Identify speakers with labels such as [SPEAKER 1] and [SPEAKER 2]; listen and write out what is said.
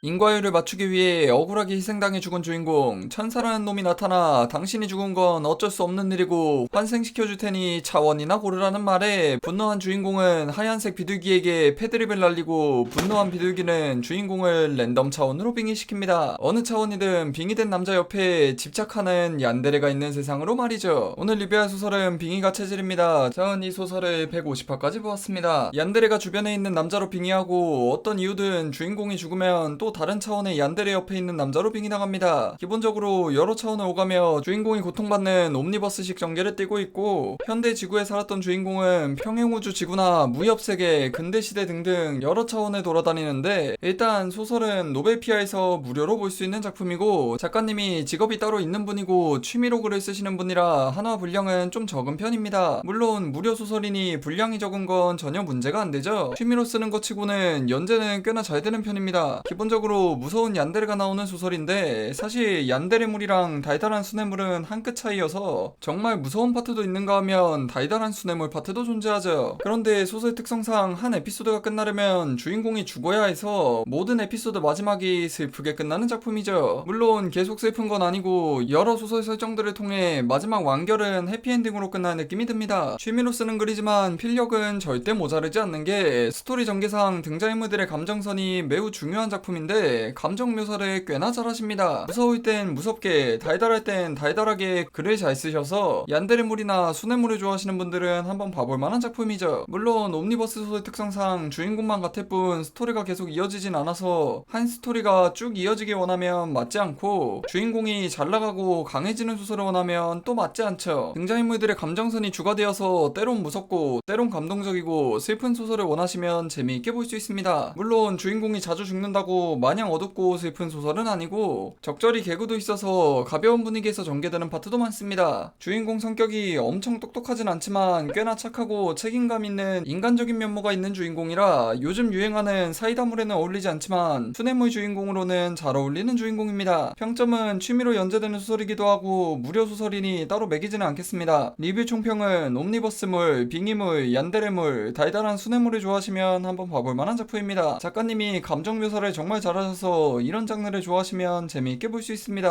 [SPEAKER 1] 인과율을 맞추기 위해 억울하게 희생당해 죽은 주인공 천사라는 놈이 나타나 당신이 죽은 건 어쩔 수 없는 일이고 환생시켜줄 테니 차원이나 고르라는 말에 분노한 주인공은 하얀색 비둘기에게 패드립을 날리고 분노한 비둘기는 주인공을 랜덤 차원으로 빙의시킵니다. 어느 차원이든 빙의된 남자 옆에 집착하는 얀데레가 있는 세상으로 말이죠. 오늘 리뷰할 소설은 빙의가 체질입니다. 저는 이 소설을 150화까지 보았습니다. 얀데레가 주변에 있는 남자로 빙의하고 어떤 이유든 주인공이 죽으면 또 다른 차원의 얀데레 옆에 있는 남자로 빙의 나갑니다. 기본적으로 여러 차원을 오가며 주인공이 고통받는 옴니버스식 전개를 띠고 있고 현대 지구에 살았던 주인공은 평행우주 지구나 무협세계, 근대시대 등등 여러 차원에 돌아다니는데 일단 소설은 노벨피아에서 무료로 볼 수 있는 작품이고 작가님이 직업이 따로 있는 분이고 취미로 글을 쓰시는 분이라 한화 분량은 좀 적은 편입니다. 물론 무료 소설이니 분량이 적은 건 전혀 문제가 안 되죠. 취미로 쓰는 것 치고는 연재는 꽤나 잘 되는 편입니다. 기본적으로 무서운 얀데레가 나오는 소설인데 사실 얀데레물이랑 달달한 수뇌물은 한 끗 차이여서 정말 무서운 파트도 있는가 하면 달달한 수뇌물 파트도 존재하죠. 그런데 소설 특성상 한 에피소드가 끝나려면 주인공이 죽어야 해서 모든 에피소드 마지막이 슬프게 끝나는 작품이죠. 물론 계속 슬픈 건 아니고 여러 소설 설정들을 통해 마지막 완결은 해피엔딩으로 끝나는 느낌이 듭니다. 취미로 쓰는 글이지만 필력은 절대 모자르지 않는 게 스토리 전개상 등장인물들의 감정선이 매우 중요한 작품인데 감정 묘사를 꽤나 잘하십니다. 무서울 땐 무섭게, 달달할 땐 달달하게 글을 잘 쓰셔서 얀데레물이나 수뇌물을 좋아하시는 분들은 한번 봐볼 만한 작품이죠. 물론 옴니버스 소설 특성상 주인공만 같을 뿐 스토리가 계속 이어지진 않아서 한 스토리가 쭉 이어지길 원하면 맞지 않고 주인공이 잘 나가고 강해지는 소설을 원하면 또 맞지 않죠. 등장인물들의 감정선이 주가 되어서 때론 무섭고 때론 감동적이고 슬픈 소설을 원하시면 재미있게 볼 수 있습니다. 물론 주인공이 자주 죽는다고 마냥 어둡고 슬픈 소설은 아니고 적절히 개그도 있어서 가벼운 분위기에서 전개되는 파트도 많습니다. 주인공 성격이 엄청 똑똑하진 않지만 꽤나 착하고 책임감 있는 인간적인 면모가 있는 주인공이라 요즘 유행하는 사이다물에는 어울리지 않지만 수뇌물 주인공으로는 잘 어울리는 주인공입니다. 평점은 취미로 연재되는 소설이기도 하고 무료 소설이니 따로 매기지는 않겠습니다. 리뷰 총평은 옴니버스물, 빙의물, 얀데레물, 달달한 수뇌물을 좋아하시면 한번 봐볼 만한 작품입니다. 작가님이 감정 묘사를 정말 잘하셔서 이런 장르를 좋아하시면 재미있게 볼 수 있습니다.